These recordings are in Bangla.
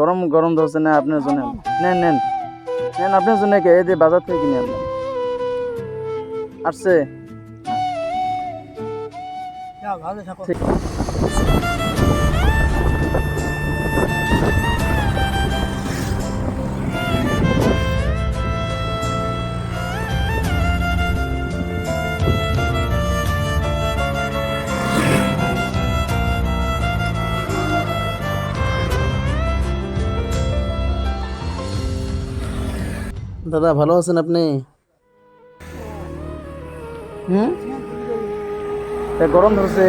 গরম গরম ধরছে না আপনার জন্য? নেন নেন। নেন আপনার জন্য কে? এই যে বাজার থেকে কিনে আনলাম। আসছে। ভালো থাকো। দাদা ভালো আছেন আপনি? হুম? তা গরম ধরছে।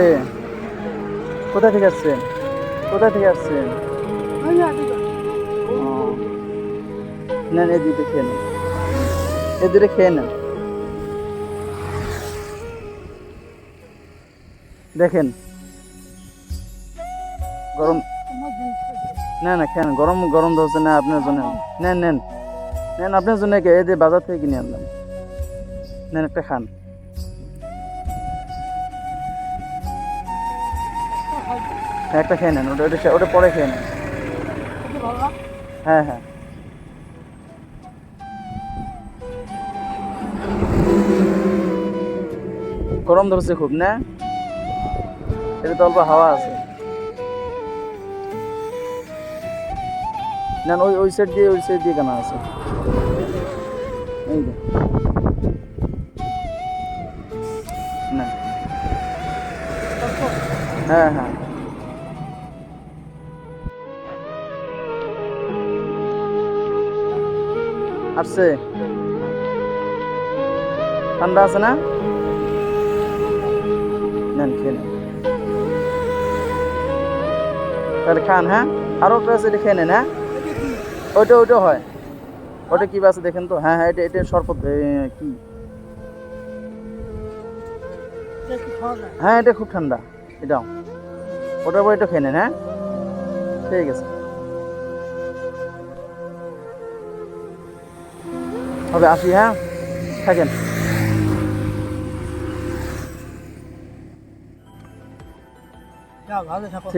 কোথা থেকে আসছেন? কোথা থেকে আসছেন? এই দুটো খেয়ে নেন। এই খেয়ে নেন। দেখেন। গরম না না খেন গরম গরম ধরছে না আপনার জন্য। নেন নেন। নেন, আপনার জন্য এই যে বাজার থেকে কিনে আনলাম। নেন একটা খান। হ্যাঁ একটা খেয়ে নেন, ওটা ওটা ওটা পরে খেয়ে নেন। হ্যাঁ হ্যাঁ। গরম ধরছে খুব, না? এটা তো অল্প হাওয়া আছে। না না, ওই ওই সাইড দিয়ে ওই সাইড দিয়ে কেন আছে। এই যে। না হ্যাঁ হ্যাঁ। আসছে। ঠান্ডা আছে না? নেন খেয়ে নেন। তাহলে খান হ্যাঁ? আরও একটা আছে খেয়ে নেন হ্যাঁ? ওইটা ওইটা হয়। ওটা কি আছে দেখেন তো? হ্যাঁ হ্যাঁ এটা এটা এ, কি? হ্যাঁ এটা খুব ঠান্ডা। এটাও। ওটার পর এটা খেয়ে নেন হ্যাঁ? ঠিক আছে। হবে আসি হ্যাঁ? থাকেন। ভালো থাকো।